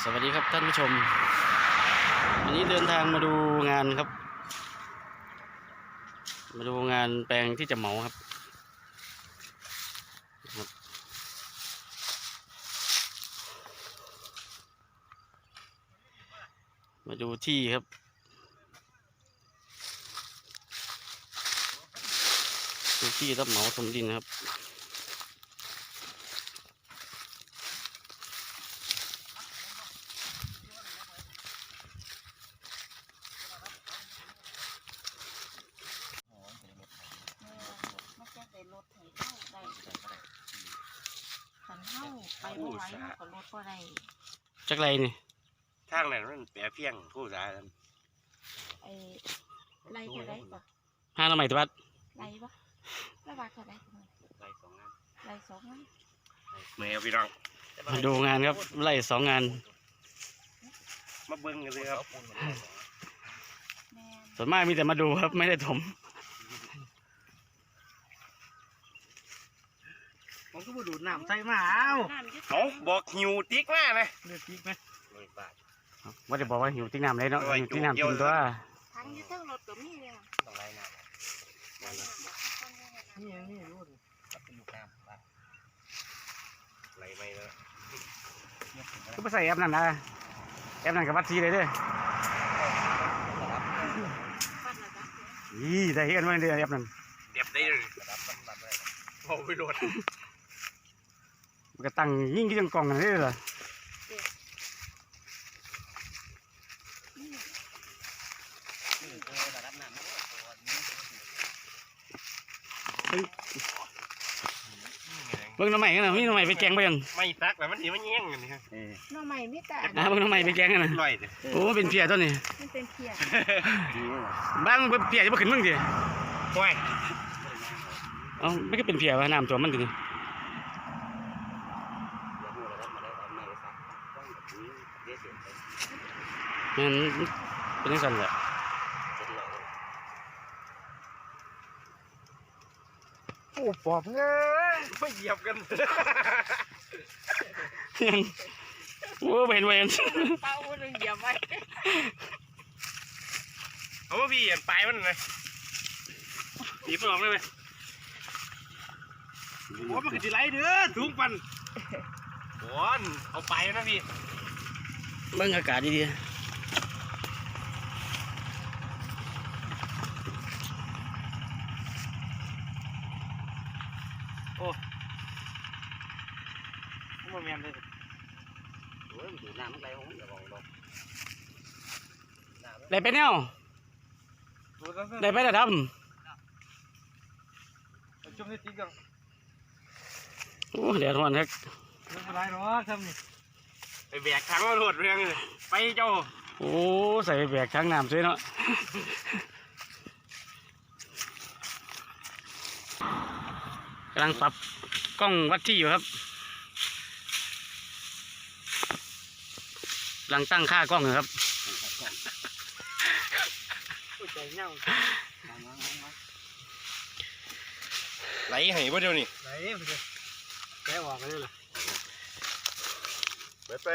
สวัสดีครับท่านผู้ชม วันนี้เดินทางมาดูงานครับ มาดูงานแปลงที่จะเหมาครับครับ มาดูที่ครับดูที่รับเหมาถมดินครับ มันจะได้รถให้เข้าได้ขันเข้าไปบ่ไหวเข้าก็รถ บ่ได้จักไรนี่ทางนั้นมันแปรเพียงผู้สานั้นไอ้ไรเท่าไรบ่ห้าละไหมตะวัดไรบ่ระบาดเท่าไรไรสองงานไรสองวันเมื่อพี่น้องมาดูงานครับไล่สองงาน มาเบิ้งกันเลยครับแม่นส่วนมากมีแต่มาดูครับไม่ได้ถม ผมก็มาดูดน้ำใส่มาเอาน้ำอยึดเขาบอกหิวติ๊กมานะเลือดติ๊กไหมว่าจะบอกว่าหิวติ๊กน้ำเลยเนาะโอ้ยหิวติ๊กน้ำเกี่ยวกินตัวทั้งอยึดทั้งรถก็มีเลยอะต้องไรน้ไรน้ำบ่เข้าคนเดียวนะนี่นี่รู้ดิำเป็นลูกน้ำบ้านไรไม่แล้วก็ไปใส่แอปนั่นนะแอปนั่นกับวัดซีเลยเด้อบ้านละจ้ะอีได้เห็นว่าเด้อแอปนั่นเด็บได้เลยระดับมันบัดเลยโอ้ยโดด มันก็ตั้งยิ่งกี่จังกล่องกันเลยเหรอระดับน้ำเบิ่งหน้ำใหม่กันนะมีหน้ำใหม่ไปแกงไปยังไม่ซักแต่มันสีมันแย่งกันนี่ครับหน้องใหม่มีแต่อันนะเบิ่งหน้ำใหม่ไปแกงกันนะลอยเลยโอ้เป็นเพียตัวนี้มันเป็นเพียบ้างเป็นเพียจะมาขึ้นมึงดิโอ้ยเอ้าไม่ก็เป็นเพียวะน้ำตัวมันดิ มันเป็นยังไงแหละโอ้ปอบเงยไม่เหยียบกันยังโอ้เห็นเวนเป้าเรื่องเดียวไว้เอาว่าพี่เห็นปลายมันเลยตีปลอกเลยไหมโอ้มันคือสิไรเด้อถุงปันโอนเอาไปนะพี่เบิ่งอากาศดีมันแมนเลย โอ้ยดูน้ำมันไหลของมันอย่าบอกดอก ๆ ได้ไปแนวดูแล้วได้ไปแต่ทจุ่มในติ๊กกันำโอ้เดี๋ยวทอนครับไม่เป็นไรหรอกทำนี่ไปแบกถังมาโหลดเรื่องเลยไปเจ้า โอ้ ใส่แบกทั้งน้ำสวยเนาะกำลังปรับกล้องวัดที่อยู่ครับกำลังตั้งค่ากล้องอยู่ครับ ใจ เน่าไหลให้บ่เดี๋ยวนี้ไหนมันจะแกะออกไปเลยล่ะไปไป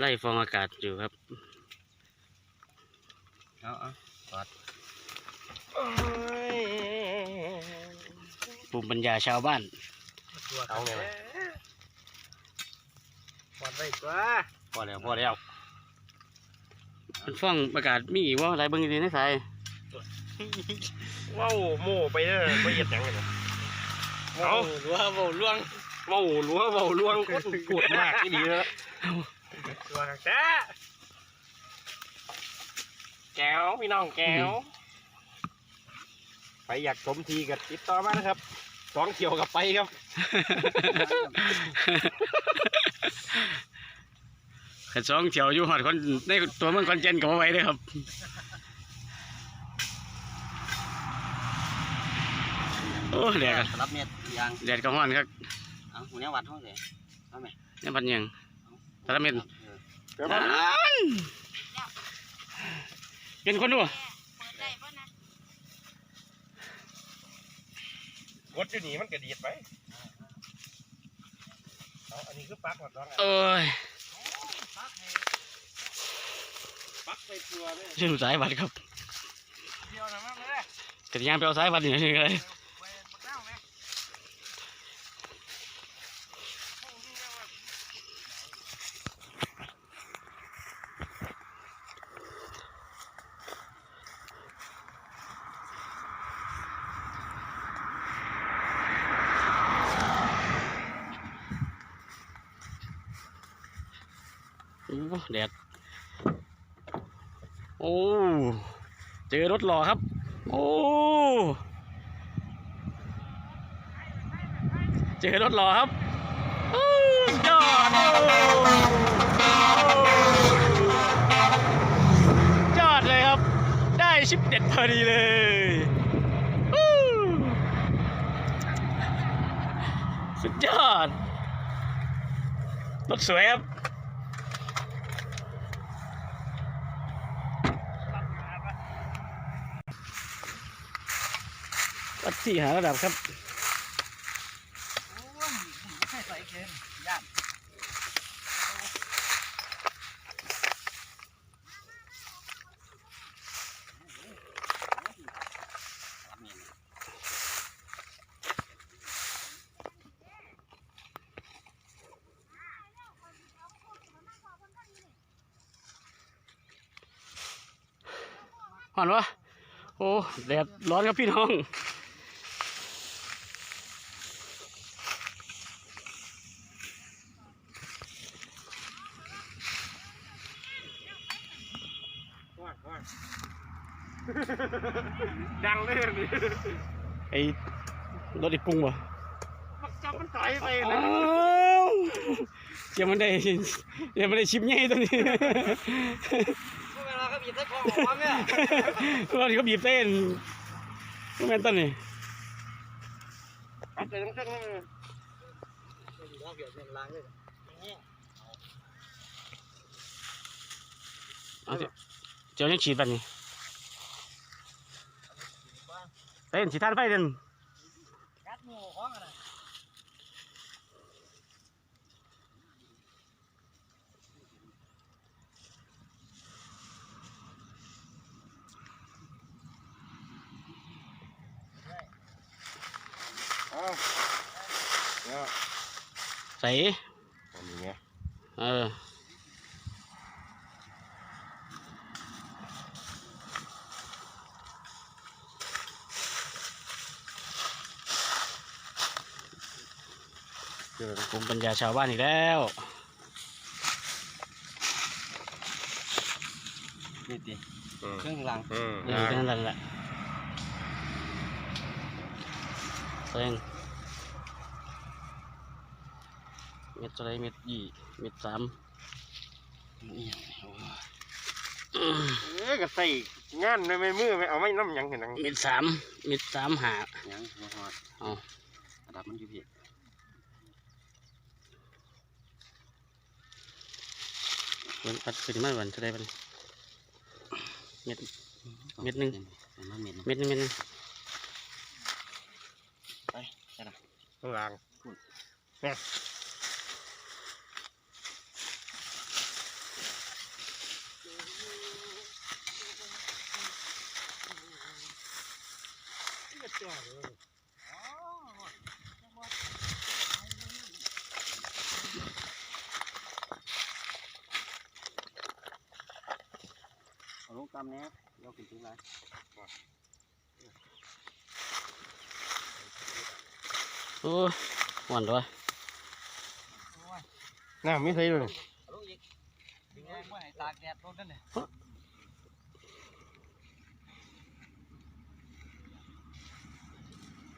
ไล่ฟองอากาศอยู่ครับเอาเอาภูมิปัญญาชาวบ้านตัวปอดไปตัวพอแล้วพอแล้วมันฟองอากาศมีอีกว่าอะไรเบิ่งดีๆนะสาย ว้าวโม่ไปเด้อไปเหยียดหยังกันเอารัวโบล่วงเว้าหลัวเว้าลวงก็ปวดมากที่ดีแล้วตัวแกะแก้วพี่น้องแก้วไปอยากสมทีกับติดต่อมานะครับสองเขียวกับไปครับ ขันสองเที่ยวอยู่หอดคนในตัวเมืองคอนเจนกับเอาไว้เด้วยครับ โอ้แดดกันรับเม็ดยางแดดก็ฮ้อนครับเอาหัวเนี้ยวัดห้องเลยนี่พันยังตะละเม็ดเดี๋ยวมานั่นเป็นคนดูเปิดได้ป่ะนะกดอยู่นี่มันกระดีดไปเอาอันนี้คือปลั๊กหมดแล้วไงเอ้ยตัวเลยชื่อสายวัดครับเดียวนะมั้งเลยกระยางไปเอาสายวัดนี่นี่เลย ไปบักเน่าไหม โอ้ แดดโอ้เจอรถหล่อครับ โอ้เจอรถหล่อครับโอ้ยอดยอดเลยครับ ได้ชิปเด็ดพอดีเลยสุดยอดรถสวยครับ วัดที่หาระดับครับห่อนวะโอ้แดดร้อนครับพี่น้องเลยนี่ ไอ้รถไอ้ปุ้งวะมันจับมันต่อยไปอ้านะวยังไม่ได้ยังไม่ได้ชิปใหญ่ตัวนี้เวลาเขาบีบใส่คอของมันเนี่ยรถที่เขาบีบเต้นนี่แม่นต้นนี่เอาไปทั้งทั้งเลยเราเกี่ยวเส้นล้างเลยเอาสิเจ้ายังฉีดปันนี่ เต้นฉีดท่านไฟเดินกัดหมูของอะไรเอาเนี่ยใส่อันนี้ไงเออ อภูมิปัญญาชาวบ้านอีกแล้วนี่ดิอืมเครื่องล้างอืมเออแค่นั้นแหละเซ็งเม็ดอะไรเม็ดยี่เม็ดสามนี่เอ้ยก็ใส่งานในมือไม่เอาไม่น้ำหยังเห็นหนังเม็ดสามเม็ดสามหายังไม่หอดเอาระดับมันอยู่พี่ ม็ดปัดขึ้นมาวันจะได้ปะเนี่ยเม็ดเม็ดหนึ่งประมาณเม็ดหนึ่งเม็ดหนึงเม็ดหนึงข้างล่างเอาลง ตามแนวเราขึ้นถึงไรโอ้ยหวานด้วยน้ำไม่ใส่เลยเอาลงอีกดึงแรงไว้ให้ตากแดดโดนนั่นเลย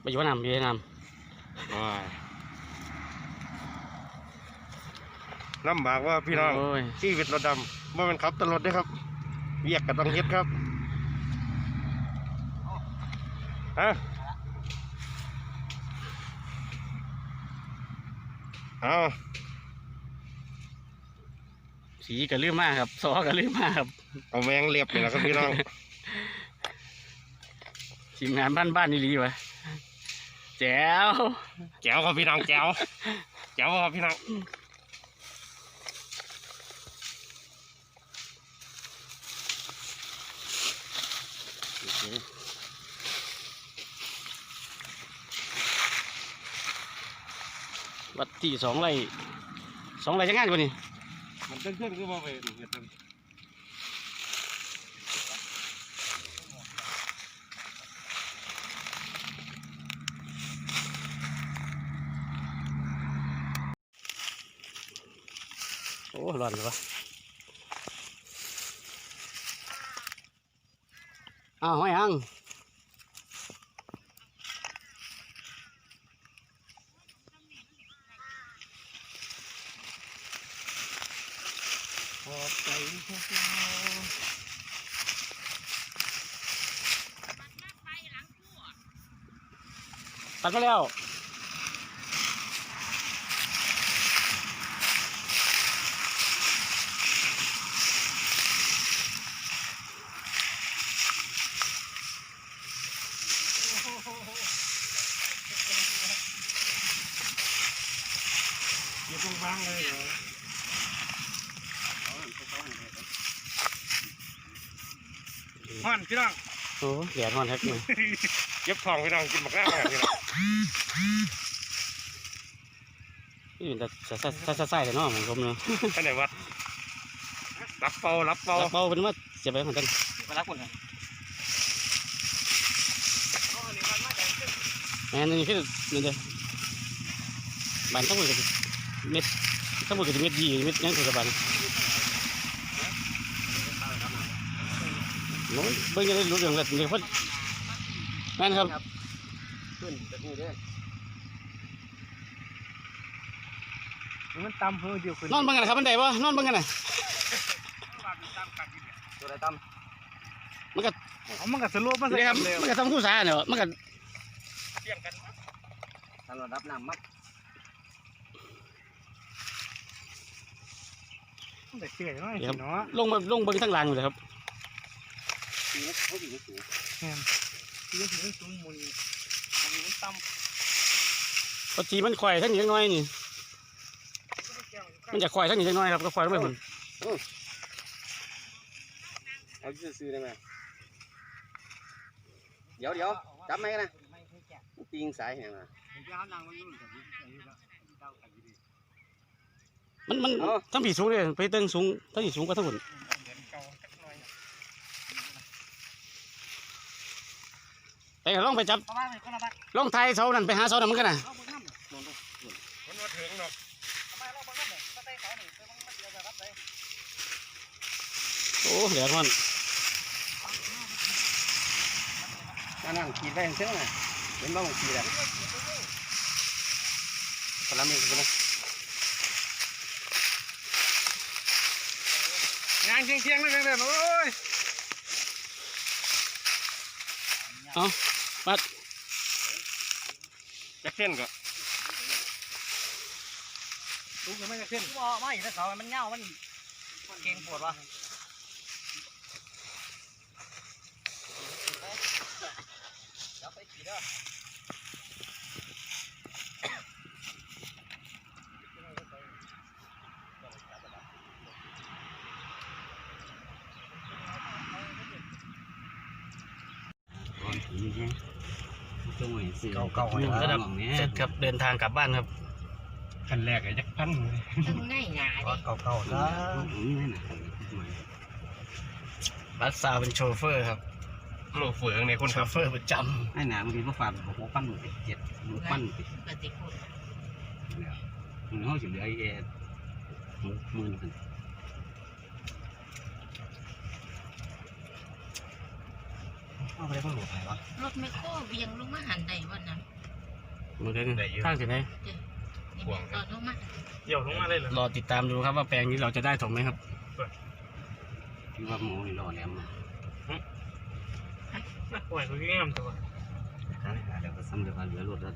ไปอยู่ว่าน้ำอยู่ในน้ลำบากว่าำพี่น้องโอ้ยชีวิตรถดำว่ามันขับตลอดได้อครับ เรียกกับต้องเฮ็ดครับฮะเอาสีก็ลืมมากครับซอก็ลืมมากครับเอาแมงเรียบนี่แหละครับพี่น้องทีมงานบ้านบ้านนี่รีวะแจ๋วแจ๋วครับพี่น้องแจ๋วแจ๋วครับพี่น้อง วัดที่สองไร่สองไร่จะงานกว่านี่มันเต้นๆคือว่าไปเฮ็ดจังโอ้ร้อนเลยวะ อ้าวห้อยหังขอบใจพวกเราตัดมาแล้วางๆเลยเหรอห่อนพี่น้องโอ้แดดร้อนแท้เลยเก็บของพี่น้องกินบักหน้ามาพี่น้องนี่เป็นแต่ใส่ใส่ใส่ใส่แต่น้องของผมเนาะไปไหนวะรับเป่ารับเป่ารับเบาเป็นว่าเสียไปเหมือนกันมารักคนกันแม่นี่คือนี่เด้อบ้านทั้งหมดก็สิ เม็ดทั้งหมดก็จะเม็ดยี่เม็ดยังถูกกับบ้านโน้ยเบิ่งจะได้รู้เรื่องแล้วเดี๋ยวเพิ่นแม่นครับขึ้นแบบนี้เด้อมันตำเพิ่มเดียวขึ้นนอนเบิ่งกันนะครับมันได้บ่นอนเบิ่งกันน่ะตัวใดตั้มเอามันก็สรุปมาใส่นี่ครับเร็วมันก็ทำคู่สาเนี่ยมันก็เตรียมกันตลอดรับน้ำมัด มัน แต่เชื่อน้อยสิเนาะลงมาลงเบิ่งทั้งหลังอยู่เลยครับปีนี้เขาดีไม่สูงยืดถึงสูงมุนอันนี้มันต่ำปกติมันควายทั้งนี้จังน้อยนี่มันจะควายทั้งนี้จังน้อยครับก็ควายลงไปคนเอาซื้อๆได้ไหมเดี๋ยวเดี๋ยวจับไหมกันนะตีงสายแห้งนะ มันมันทั้งผีสูงเลยไปเติ้งสูงทั้งผีสูงก็ทั้งหมดไปก็ลองไปจับประมาณนี้ก็ระบาดลองไทยเสานั่นไปหาเสานั่นมันกันนะเอาบนน้ำมันมาถึงดอกเอามาเราบนน้ำเลยก็ใส่เขาหนึ่งไปบนน้ำเดียวจะรับได้โอ้เดี๋ยวมันนั่นนั่นขีดไปเท่าไหร่เห็นบ้างขีดอะพลังมีกันนะ เคียงเคียงเลยเคียงเลยโอ้ยเอาปัดจะเส้นก่อนลุกหรืไม่จะขึ้นบ่ไม่ถ้าเสามันเงามันมันเก่งปวดวะเดี๋ยวไปขี่เด้อ ก่าเก่าระดับเสร็จครับเดินทางกลับบ้านครับคันแรกไอ้จักพันเลยง่ายง่ายเก่าเก่านะบัสซาวเป็นโชเฟอร์ครับโลเฟืองในคนโชขับเฟอร์ประจไอ้หนามันมีพวกฟันหกปั้นเจ็ดปั้นปฏิคุณมันเขาสิเหลือไอ้หกหมื่นกัน เอาไปได้ก็หลวงไปวะรถไม่โค้เวียงลงมาหันใดวันนั้นำมือเล่นข้างสิไหนนี่แม่ตอนลงมาเดี๋ยวลงมาเลยเหรอรอติดตามดูครับว่าแปลงนี้เราจะได้ถมไหมครับที่ว่าหมูนี่รอแหลมนะโอ้ยเขาแง่มตัวเดี๋ยวก็ซ้ำเดี๋ยวก็เหลือรถแล้ว